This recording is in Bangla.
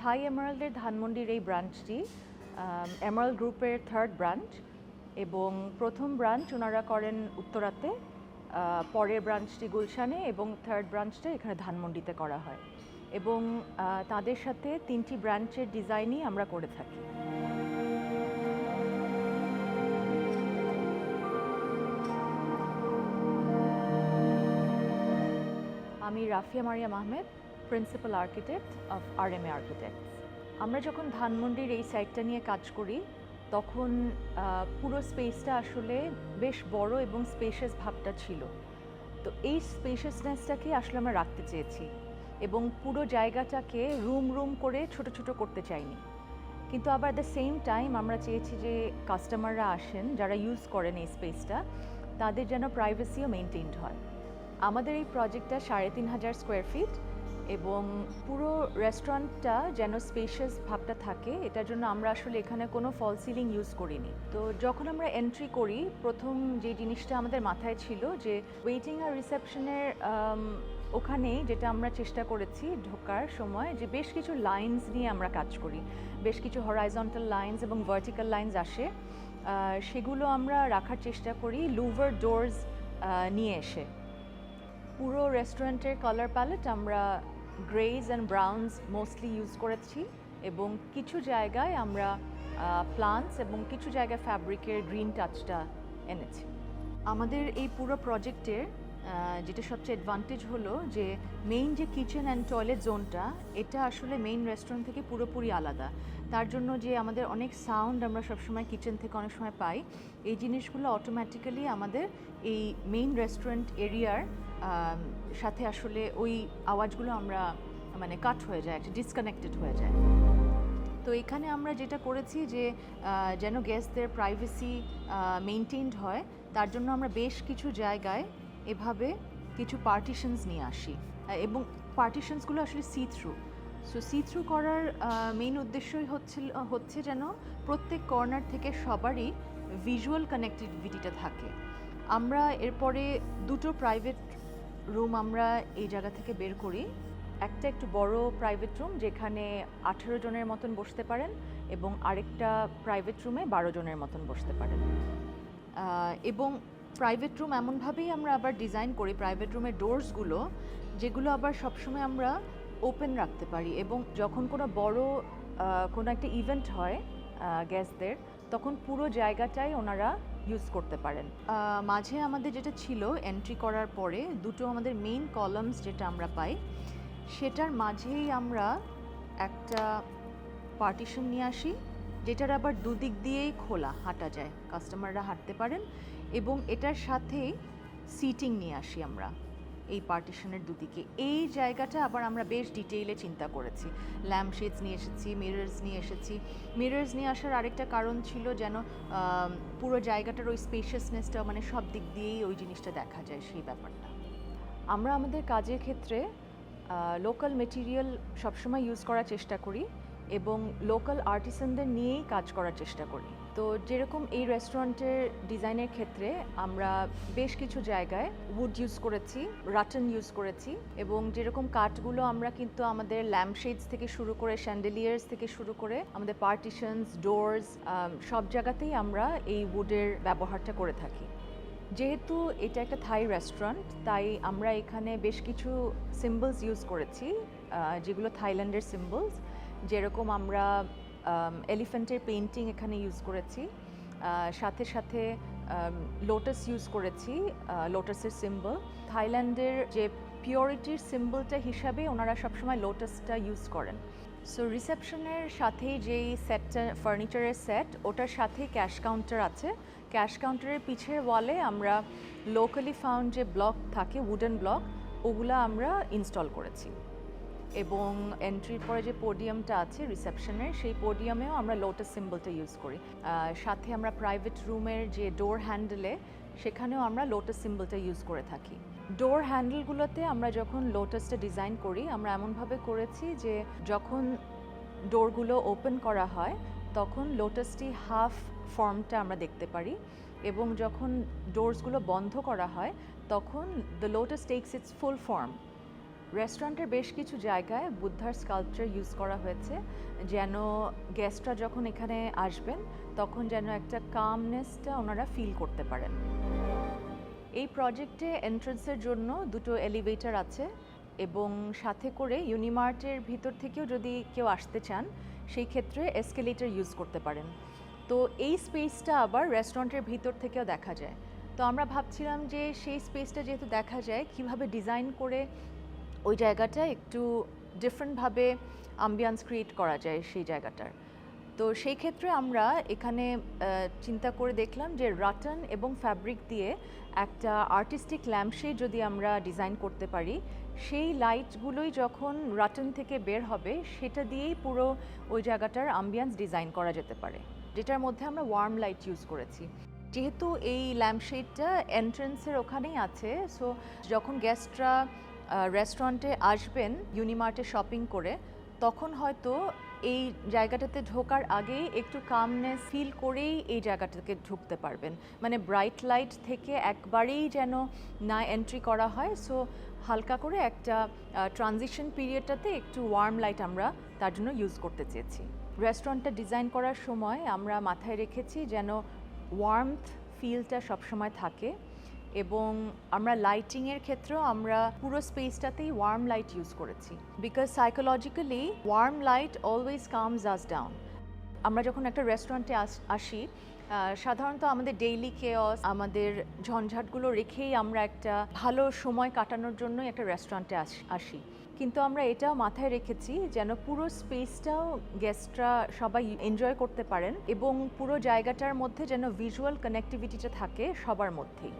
থাই এমারাল্ডের ধানমন্ডির এই ব্রাঞ্চটি এমারাল্ড গ্রুপের থার্ড ব্রাঞ্চ এবং প্রথম ব্রাঞ্চ ওনারা করেন উত্তরাতে পরের ব্রাঞ্চটি গুলশানে এবং থার্ড ব্রাঞ্চটা এখানে ধানমন্ডিতে করা হয়। এবং তাদের সাথে তিনটি ব্রাঞ্চের ডিজাইনই আমরা করে থাকি। আমি Rafia Mariam Ahmed principal architect of R M A architects আমরা যখন ধানমন্ডির এই সাইটটা নিয়ে কাজ করি, তখন পুরো স্পেসটা আসলে বেশ বড় এবং স্পেশাস ভাবটা ছিল। তো এই স্পেশাসনেসটাকে আসলে আমরা রাখতে চেয়েছি এবং পুরো জায়গাটাকে রুম রুম করে ছোট ছোট করতে চাইনি। কিন্তু আবার দ্য সেম টাইম আমরা চেয়েছি যে কাস্টমাররা আসেন, যারা ইউজ করেন এই স্পেসটা তাদের যেন প্রাইভেসিও মেনটেনড হয়। আমাদের এই প্রজেক্টটা সাড়ে তিন হাজার স্কোয়ার ফিট এবং পুরো রেস্টুরেন্টটা যেন স্পেশাস ভাবটা থাকে, এটার জন্য আমরা আসলে এখানে কোনো ফল সিলিং ইউজ করিনি। তো যখন আমরা এন্ট্রি করি, প্রথম যে জিনিসটা আমাদের মাথায় ছিল যে ওয়েটিং আর রিসেপশনের ওখানে যেটা আমরা চেষ্টা করেছি ঢোকার সময় যে বেশ কিছু লাইন্স নিয়ে আমরা কাজ করি। বেশ কিছু হরাইজন্টাল লাইন্স এবং ভার্টিক্যাল লাইন্স আসে। সেগুলো আমরা রাখার চেষ্টা করি লুভার ডোরস নিয়ে এসে। পুরো রেস্টুরেন্টের কালার প্যালেট আমরা greys and browns mostly use করেছি এবং কিছু জায়গায় আমরা প্লান্টস এবং কিছু জায়গায় ফ্যাব্রিকের গ্রিন টাচটা এনেছি। আমাদের এই পুরো প্রজেক্টের যেটা সবচেয়ে অ্যাডভান্টেজ হলো যে মেইন যে কিচেন অ্যান্ড টয়লেট জোনটা এটা আসলে মেইন রেস্টুরেন্ট থেকে পুরোপুরি আলাদা। তার জন্য যে আমাদের অনেক সাউন্ড আমরা সবসময় কিচেন থেকে অনেক সময় পাই, এই জিনিসগুলো অটোমেটিক্যালি আমাদের এই মেইন রেস্টুরেন্ট এরিয়ার সাথে আসলে ওই আওয়াজগুলো আমরা মানে কাট হয়ে যায়, একটা ডিসকানেক্টেড হয়ে যায়। তো এখানে আমরা যেটা করেছি যে যেন গেস্টদের প্রাইভেসি মেনটেনড হয়, তার জন্য আমরা বেশ কিছু জায়গায় এভাবে কিছু পার্টিশনস নিয়ে আসি। এবং পার্টিশনসগুলো আসলে see through so see through করার মেইন উদ্দেশ্যই হচ্ছে হচ্ছে যেন প্রত্যেক কর্নার থেকে সবারই ভিজুয়াল কানেক্টিভিটিটা থাকে। আমরা এরপরে দুটো প্রাইভেট রুম আমরা এই জায়গা থেকে বের করি। একটা একটু বড় প্রাইভেট রুম যেখানে আঠেরো জনের মতন বসতে পারেন এবং আরেকটা প্রাইভেট রুমে বারো জনের মতন বসতে পারেন। এবং প্রাইভেট রুম এমনভাবেই আমরা আবার ডিজাইন করি প্রাইভেট রুমের ডোরসগুলো যেগুলো আবার সবসময় আমরা ওপেন রাখতে পারি এবং যখন কোনো বড় কোনো একটা ইভেন্ট হয় গ্যাসদের তখন পুরো জায়গাটাই ওনারা ইউজ করতে পারেন। মাঝে আমাদের যেটা ছিল এন্ট্রি করার পরে দুটো আমাদের মেইন কলামস যেটা আমরা পাই, সেটার মাঝেই আমরা একটা পার্টিশন নিয়ে আসি, যেটার আবার দুদিক দিয়েই খোলা, হাঁটা যায়। কাস্টমাররা হাঁটতে পারেন এবং এটার সাথেই সিটিং নিয়ে আসি আমরা। এই পার্টিশনের দুদিকে। এই জায়গাটা আবার আমরা বেশ ডিটেইলে চিন্তা করেছি। ল্যাম্প শেডস নিয়ে এসেছি মিরর্স নিয়ে এসেছি। মিরর্স নিয়ে আসার আরেকটা কারণ ছিল যেন পুরো জায়গাটার ওই স্পেশিয়াসনেসটা মানে সব দিক দিয়েই ওই জিনিসটা দেখা যায় সেই ব্যাপারটা। আমরা আমাদের কাজের ক্ষেত্রে লোকাল মেটেরিয়াল সবসময় ইউজ করার চেষ্টা করি এবং লোকাল আর্টিসানদের নিয়েই কাজ করার চেষ্টা করি। তো যেরকম এই রেস্টুরেন্টের ডিজাইনের ক্ষেত্রে আমরা বেশ কিছু জায়গায় উড ইউজ করেছি রাটন ইউজ করেছি এবং যেরকম কাঠগুলো আমরা কিন্তু আমাদের ল্যাম্পশেডস থেকে শুরু করে শ্যান্ডেলিয়ার্স থেকে শুরু করে আমাদের পার্টিশনস ডোরস সব জায়গাতেই আমরা এই উডের ব্যবহারটা করে থাকি। যেহেতু এটা একটা থাই রেস্টুরেন্ট তাই আমরা এখানে বেশ কিছু সিম্বলস ইউজ করেছি যেগুলো থাইল্যান্ডের সিম্বলস যেরকম আমরা এলিফ্যান্টের পেন্টিং এখানে ইউজ করেছি। সাথে সাথে লোটাস ইউজ করেছি লোটাসের সিম্বল থাইল্যান্ডের যে পিওরিটির সিম্বলটা হিসাবে ওনারা সবসময় লোটাসটা ইউজ করেন। সো রিসেপশনের সাথেই যেই সেটটা ফার্নিচারের সেট ওটার সাথেই ক্যাশ কাউন্টার আছে। ক্যাশ কাউন্টারের পিছের ওয়ালে আমরা লোকালি ফাউন্ড যে ব্লক থাকে উডেন ব্লক ওগুলো আমরা ইনস্টল করেছি। এবং এন্ট্রির পরে যে পোডিয়ামটা আছে রিসেপশনের সেই পোডিয়ামেও আমরা লোটাস সিম্বলটা ইউজ করি। সাথে আমরা প্রাইভেট রুমের যে ডোর হ্যান্ডেলে সেখানেও আমরা লোটাস সিম্বলটা ইউজ করে থাকি। ডোর হ্যান্ডেলগুলোতে আমরা যখন লোটাসটা ডিজাইন করি, আমরা এমনভাবে করেছি যে যখন ডোরগুলো ওপেন করা হয়, তখন লোটাসটি হাফ ফর্মটা আমরা দেখতে পারি এবং যখন ডোরসগুলো বন্ধ করা হয়, তখন the lotus takes its full form রেস্টুরেন্টের বেশ কিছু জায়গায় বুদ্ধার স্কাল্পচার ইউজ করা হয়েছে, যেন গেস্টরা যখন এখানে আসবেন, তখন যেন একটা কামনেসটা ওনারা ফিল করতে পারেন। এই প্রজেক্টে এন্ট্রান্সের জন্য দুটো এলিভেটর আছে এবং সাথে করে ইউনিমার্টের ভিতর থেকেও যদি কেউ আসতে চান, সেই ক্ষেত্রে এসকেলেটর ইউজ করতে পারেন। তো এই স্পেসটা আবার রেস্টুরেন্টের ভিতর থেকেও দেখা যায়। তো আমরা ভাবছিলাম যে সেই স্পেসটা যেহেতু দেখা যায়, কীভাবে ডিজাইন করে ওই জায়গাটা একটু ডিফারেন্টভাবে আম্বিয়ান্স ক্রিয়েট করা যায় সেই জায়গাটার। তো সেই ক্ষেত্রে আমরা এখানে চিন্তা করে দেখলাম যে রাটন এবং ফ্যাব্রিক দিয়ে একটা আর্টিস্টিক ল্যাম্পশেড যদি আমরা ডিজাইন করতে পারি, সেই লাইটগুলোই যখন রাটন থেকে বের হবে, সেটা দিয়েই পুরো ওই জায়গাটার আম্বিয়ান্স ডিজাইন করা যেতে পারে, যেটার মধ্যে আমরা ওয়ার্ম লাইট ইউজ করেছি। যেহেতু এই ল্যাম্পশেডটা এন্ট্রেন্সের ওখানেই আছে সো যখন গেস্টরা রেস্টুরেন্টে আসবেন ইউনিমার্টে শপিং করে, তখন হয়তো এই জায়গাটাতে ঢোকার আগেই একটু কামনেস ফিল করেই এই জায়গাটাকে ঢুকতে পারবেন। মানে ব্রাইট লাইট থেকে একবারেই যেন না এন্ট্রি করা হয়। সো হালকা করে একটা ট্রানজিশন পিরিয়ডটাতে একটু ওয়ার্ম লাইট আমরা তার জন্য ইউজ করতে চেয়েছি। রেস্টুরেন্টটা ডিজাইন করার সময় আমরা মাথায় রেখেছি যেন ওয়ার্মথ ফিলটা সবসময় থাকে। এবং আমরা লাইটিংয়ের ক্ষেত্রেও আমরা পুরো স্পেসটাতেই ওয়ার্ম লাইট ইউজ করেছি। Because psychologically warm light always calms us down আমরা যখন একটা রেস্টুরেন্টে আসি সাধারণত আমাদের ডেইলি কেয়স আমাদের ঝঞ্ঝাটগুলো রেখেই আমরা একটা ভালো সময় কাটানোর জন্য একটা রেস্টুরেন্টে আসি কিন্তু আমরা এটাও মাথায় রেখেছি যেন পুরো স্পেসটাও গেস্টরা সবাই এনজয় করতে পারেন এবং পুরো জায়গাটার মধ্যে যেন ভিজুয়াল কানেক্টিভিটিটা থাকে সবার মধ্যেই।